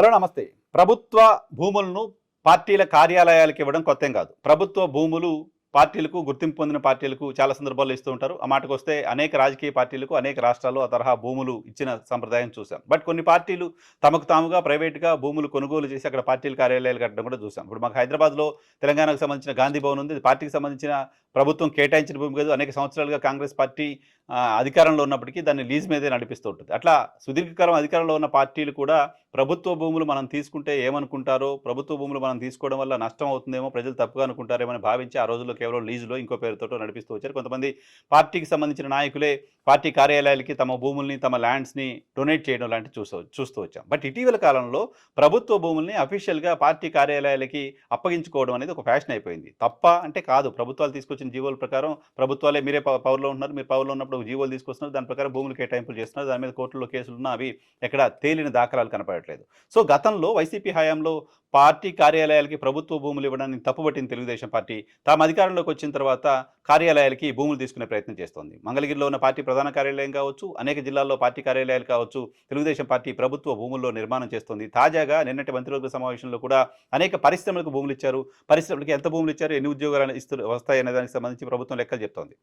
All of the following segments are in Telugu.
హలో నమస్తే. ప్రభుత్వ భూములను పార్టీల కార్యాలయాలకు ఇవ్వడం కొత్తేం కాదు. ప్రభుత్వ భూములు పార్టీలకు గుర్తింపు పొందిన పార్టీలకు చాలా సందర్భాల్లో ఇస్తూ ఉంటారు. ఆ మాటకు వస్తే అనేక రాజకీయ పార్టీలకు అనేక రాష్ట్రాల్లో ఆ తరహా భూములు ఇచ్చిన సంప్రదాయం చూసాం బట్ కొన్ని పార్టీలు తమకు తాముగా ప్రైవేట్గా భూములు కొనుగోలు చేసి అక్కడ పార్టీల కార్యాలయాలు కట్టడం కూడా చూసాం ఇప్పుడు మాకు హైదరాబాద్లో తెలంగాణకు సంబంధించిన గాంధీ భవన్ ఉంది. పార్టీకి సంబంధించిన ప్రభుత్వం కేటాయించిన భూమి కాదు. అనేక సంవత్సరాలుగా కాంగ్రెస్ పార్టీ అధికారంలో ఉన్నప్పటికీ దాన్ని లీజ్ మీదే నడిపిస్తూ ఉంటుంది. అట్లా సుదీర్ఘకాలం అధికారంలో ఉన్న పార్టీలు కూడా ప్రభుత్వ భూములు మనం తీసుకుంటే ఏమనుకుంటారో ప్రభుత్వ భూములు మనం తీసుకోవడం వల్ల నష్టం అవుతుందేమో ప్రజలు తప్పుగా అనుకుంటారేమో అని భావించి ఆ రోజుల్లో కేవలం లీజులో ఇంకో పేరుతో నడిపిస్తూ వచ్చారు. కొంతమంది పార్టీకి సంబంధించిన నాయకులే పార్టీ కార్యాలయాలకి తమ భూముల్ని తమ ల్యాండ్స్ని డొనేట్ చేయడం లాంటివి చూస్తూ చూస్తూ వచ్చాం. బట్ ఇటీవల కాలంలో ప్రభుత్వ భూముల్ని అఫీషియల్గా పార్టీ కార్యాలయాలకి అప్పగించుకోవడం అనేది ఒక ఫ్యాషన్ అయిపోయింది. తప్ప అంటే కాదు ప్రభుత్వాలు తీసుకొచ్చిన జీవోల ప్రకారం ప్రభుత్వాలే మీరే పవర్లో ఉంటున్నారు. మీరు పవర్లో ఉన్నప్పుడు ఒక జీవోలు తీసుకొస్తున్నారు దాని ప్రకారం భూములు కేటాయింపులు చేస్తున్నారు దాని మీద కోర్టులో కేసులు ఉన్నా అవి ఎక్కడ తేలిన దాఖలాలు కనపడట్లేదు. సో గతంలో వైసీపీ హయాంలో పార్టీ కార్యాలయాలకి ప్రభుత్వ భూములు ఇవ్వడాన్ని తప్పుపట్టింది తెలుగుదేశం పార్టీ. తాము అధికారంలోకి వచ్చిన తర్వాత కార్యాలయాలకి భూములు తీసుకునే ప్రయత్నం చేస్తోంది. మంగళగిరిలో ఉన్న పార్టీ ప్రధాన కార్యాలయం కావచ్చు అనేక జిల్లాల్లో పార్టీ కార్యాలయాలు కావచ్చు తెలుగుదేశం పార్టీ ప్రభుత్వ భూముల్లో నిర్మాణం చేస్తోంది. తాజాగా నిన్నటి మంత్రివర్గ సమావేశంలో కూడా అనేక పరిశ్రమలకు భూములు ఇచ్చారు. పరిశ్రమలకు ఎంత భూములు ఇచ్చారు ఎన్ని ఉద్యోగాలు ఇస్తూ వస్తాయనే దానికి సంబంధించి ప్రభుత్వం లెక్కలు చెప్తోంది.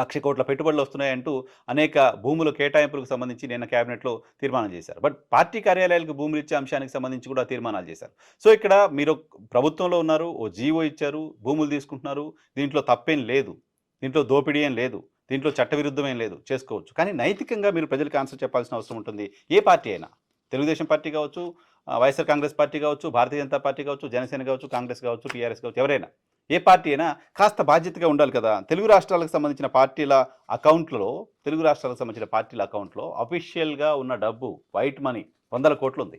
లక్ష కోట్ల పెట్టుబడులు వస్తున్నాయంటూ అనేక భూముల కేటాయింపులకు సంబంధించి నిన్న కేబినెట్లో తీర్మానం చేశారు. బట్ పార్టీ కార్యాలయాలకు భూములు ఇచ్చే అంశానికి సంబంధించి కూడా తీర్మానాలు చేశారు. సో ఇక్కడ మీరు ప్రభుత్వంలో ఉన్నారు ఓ జీవో ఇచ్చారు భూములు తీసుకుంటున్నారు దీంట్లో తప్పేం లేదు దీంట్లో దోపిడీ ఏం లేదు దీంట్లో చట్టవిరుద్ధమేం ఏం లేదు చేసుకోవచ్చు. కానీ నైతికంగా మీరు ప్రజలకు ఆన్సర్ చెప్పాల్సిన అవసరం ఉంటుంది. ఏ పార్టీ అయినా తెలుగుదేశం పార్టీ కావచ్చు వైఎస్ఆర్ కాంగ్రెస్ పార్టీ కావచ్చు భారతీయ జనతా పార్టీ కావచ్చు జనసేన కావచ్చు కాంగ్రెస్ కావచ్చు టీఆర్ఎస్ కావచ్చు ఎవరైనా. ఏ పార్టీ అయినా కాస్త బాధ్యతగా ఉండాలి కదా. తెలుగు రాష్ట్రాలకు సంబంధించిన పార్టీల అకౌంట్లలో తెలుగు రాష్ట్రాలకు సంబంధించిన పార్టీల అకౌంట్లో అఫీషియల్గా ఉన్న డబ్బు వైట్ మనీ వందల కోట్లు ఉంది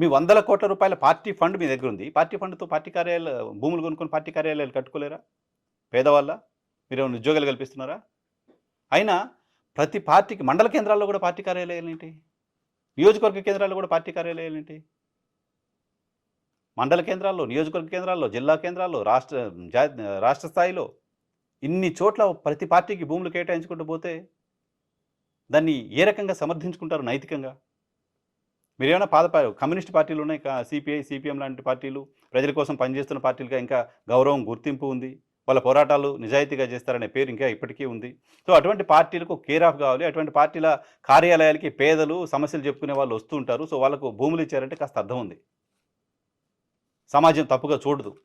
మీ వందల కోట్ల రూపాయల పార్టీ ఫండ్ మీ దగ్గర ఉంది. పార్టీ ఫండ్తో పార్టీ కార్యాలయాలు భూములు కొనుక్కొని పార్టీ కార్యాలయాలు కట్టుకోలేరా? పేదవాళ్ళ? మీరు ఏమైనా ఉద్యోగాలు కల్పిస్తున్నారా? అయినా ప్రతి పార్టీకి మండల కేంద్రాల్లో కూడా పార్టీ కార్యాలయాలు ఏంటి? నియోజకవర్గ కేంద్రాల్లో కూడా పార్టీ కార్యాలయాలు ఏంటి? మండల కేంద్రాల్లో నియోజకవర్గ కేంద్రాల్లో జిల్లా కేంద్రాల్లో రాష్ట్ర జా రాష్ట్ర స్థాయిలో ఇన్ని చోట్ల ప్రతి పార్టీకి భూములు కేటాయించుకుంటూ పోతే దాన్ని ఏ రకంగా సమర్థించుకుంటారు నైతికంగా? మీరేమైనా పాదపారు కమ్యూనిస్ట్ పార్టీలు ఉన్నాయి సిపిఐ సిపిఎం లాంటి పార్టీలు ప్రజల కోసం పనిచేస్తున్న పార్టీలుగా ఇంకా గౌరవం గుర్తింపు ఉంది. వాళ్ళ పోరాటాలు నిజాయితీగా చేస్తారనే పేరు ఇంకా ఇప్పటికీ ఉంది. సో అటువంటి పార్టీలకు కేర్ ఆఫ్ కావాలి. అటువంటి పార్టీల కార్యాలయాలకి పేదలు సమస్యలు చెప్పుకునే వాళ్ళు వస్తూ ఉంటారు. సో వాళ్ళకు భూములు ఇచ్చారంటే కాస్త అర్థం ఉంది. సమాజం తప్పుగా చూడదు.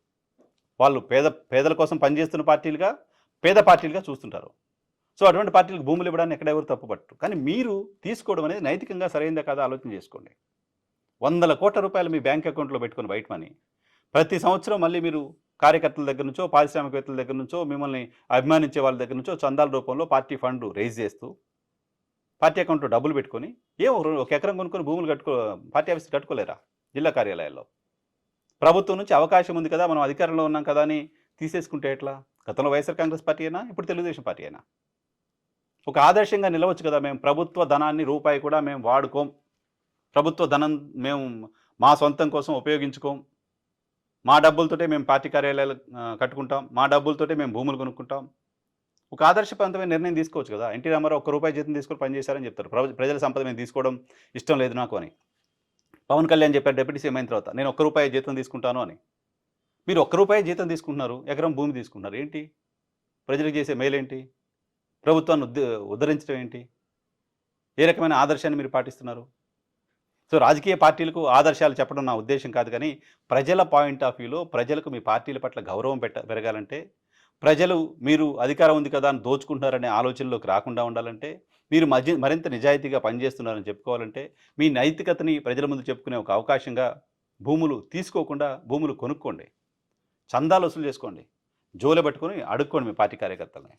వాళ్ళు పేద పేదల కోసం పనిచేస్తున్న పార్టీలుగా పేద పార్టీలుగా చూస్తుంటారు. సో అటువంటి పార్టీలకు భూములు ఇవ్వడానికి ఎక్కడ ఎవరు తప్పుపట్టు కానీ మీరు తీసుకోవడం అనేది నైతికంగా సరైనదా కాదా ఆలోచన చేసుకోండి. వందల కోట్ల రూపాయలు మీ బ్యాంక్ అకౌంట్లో పెట్టుకుని బయట మనీ. ప్రతి సంవత్సరం మళ్ళీ మీరు కార్యకర్తల దగ్గర నుంచో పారిశ్రామికవేత్తల దగ్గర నుంచో మిమ్మల్ని అభిమానించే వాళ్ళ దగ్గర నుంచో చందాల రూపంలో పార్టీ ఫండ్ రైజ్ చేస్తూ పార్టీ అకౌంట్లో డబ్బులు పెట్టుకొని ఏ ఒక- ఒక ఎకరం కొనుక్కొని భూములు కట్టుకో పార్టీ ఆఫీస్ కట్టుకోలేరా? జిల్లా కార్యాలయాల్లో. ప్రభుత్వం నుంచి అవకాశం ఉంది కదా మనం అధికారంలో ఉన్నాం కదా అని తీసేసుకుంటే ఎట్లా? గతంలో వైఎస్ఆర్ కాంగ్రెస్ పార్టీ అయినా ఇప్పుడు తెలుగుదేశం పార్టీ అయినా. ఒక ఆదర్శంగా నిలవచ్చు కదా మేము ప్రభుత్వ ధనాన్ని రూపాయి కూడా మేము వాడుకోం. ప్రభుత్వ ధనం మేము మా సొంతం కోసం ఉపయోగించుకోం. మా డబ్బులతోటే మేము పార్టీ కార్యాలయాలు కట్టుకుంటాం. మా డబ్బులతోటే మేము భూములు కొనుక్కుంటాం. ఒక ఆదర్శవంతమైన నిర్ణయం తీసుకోవచ్చు కదా. ఎన్టీ రామారావు ఒక్క రూపాయి జీతం తీసుకొని పనిచేశారని చెప్తారు. ప్రజల సంపద మేము తీసుకోవడం ఇష్టం లేదు నాకు అని. పవన్ కళ్యాణ్ చెప్పారు డిప్యూటీ సీఎం అయిన తర్వాత నేను ఒక్క రూపాయి జీతం తీసుకుంటాను అని. మీరు ఒక్క రూపాయి జీతం తీసుకుంటున్నారు ఎకరం భూమి తీసుకుంటున్నారు ఏంటి? ప్రజలకు చేసే మేలేంటి ప్రభుత్వాన్ని ఉద్ ఉద్ధరించడం ఏంటి? ఏ రకమైన ఆదర్శాన్ని మీరు పాటిస్తున్నారు? సో రాజకీయ పార్టీలకు ఆదర్శాలు చెప్పడం నా ఉద్దేశం కాదు కానీ ప్రజల పాయింట్ ఆఫ్ వ్యూలో ప్రజలకు మీ పార్టీల పట్ల గౌరవం పెట్ట పెరగాలంటే ప్రజలు మీరు అధికారం ఉంది కదా అని దోచుకుంటున్నారనే ఆలోచనలోకి రాకుండా ఉండాలంటే మీరు మధ్య మరింత నిజాయితీగా పనిచేస్తున్నారని చెప్పుకోవాలంటే మీ నైతికతని ప్రజల ముందు చెప్పుకునే ఒక అవకాశంగా భూములు తీసుకోకుండా భూములు కొనుక్కోండి. చందాలు వసూలు చేసుకోండి. జోలె పట్టుకొని అడుక్కోండి మీ పార్టీ కార్యకర్తలని.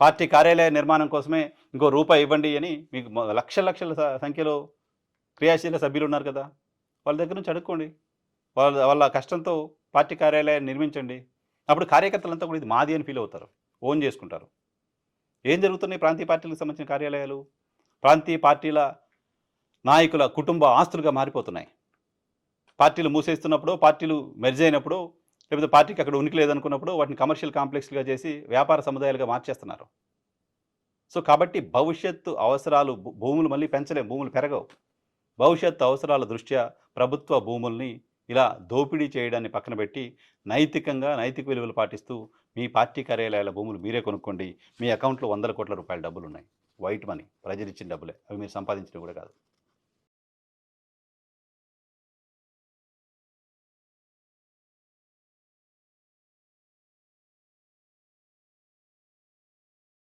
పార్టీ కార్యాలయ నిర్మాణం కోసమే ఇంకో రూపాయి ఇవ్వండి అని మీకు లక్ష లక్షల లక్షల స- సంఖ్యలో క్రియాశీల సభ్యులు ఉన్నారు కదా. వాళ్ళ దగ్గర నుంచి అడుక్కోండి. వాళ్ళ వాళ్ళ కష్టంతో పార్టీ కార్యాలయాన్ని నిర్మించండి. అప్పుడు కార్యకర్తలంతా కూడా ఇది మాది అని ఫీల్ అవుతారు. ఓన్ చేసుకుంటారు. ఏం జరుగుతున్నాయి ప్రాంతీయ పార్టీలకు సంబంధించిన కార్యాలయాలు? ప్రాంతీయ పార్టీల నాయకుల కుటుంబ ఆస్తులుగా మారిపోతున్నాయి. పార్టీలు మూసేస్తున్నప్పుడు పార్టీలు మెర్జ్ అయినప్పుడు లేకపోతే పార్టీకి అక్కడ ఉనికి లేదనుకున్నప్పుడు వాటిని కమర్షియల్ కాంప్లెక్స్లుగా చేసి వ్యాపార సముదాయాలుగా మార్చేస్తున్నారు. సో కాబట్టి భవిష్యత్తు అవసరాలు భూములు మళ్ళీ పెంచలేం భూములు పెరగవు. భవిష్యత్తు అవసరాల దృష్ట్యా ప్రభుత్వ భూముల్ని ఇలా దోపిడీ చేయడాన్ని పక్కన పెట్టి నైతికంగా నైతిక విలువలు పాటిస్తూ మీ పార్టీ కార్యాలయాల భూములు మీరే కొనుక్కోండి. మీ అకౌంట్లో వందల కోట్ల రూపాయల డబ్బులు ఉన్నాయి వైట్ మనీ ప్రజలు ఇచ్చిన డబ్బులే. అవి మీరు సంపాదించినవి కూడా కాదు.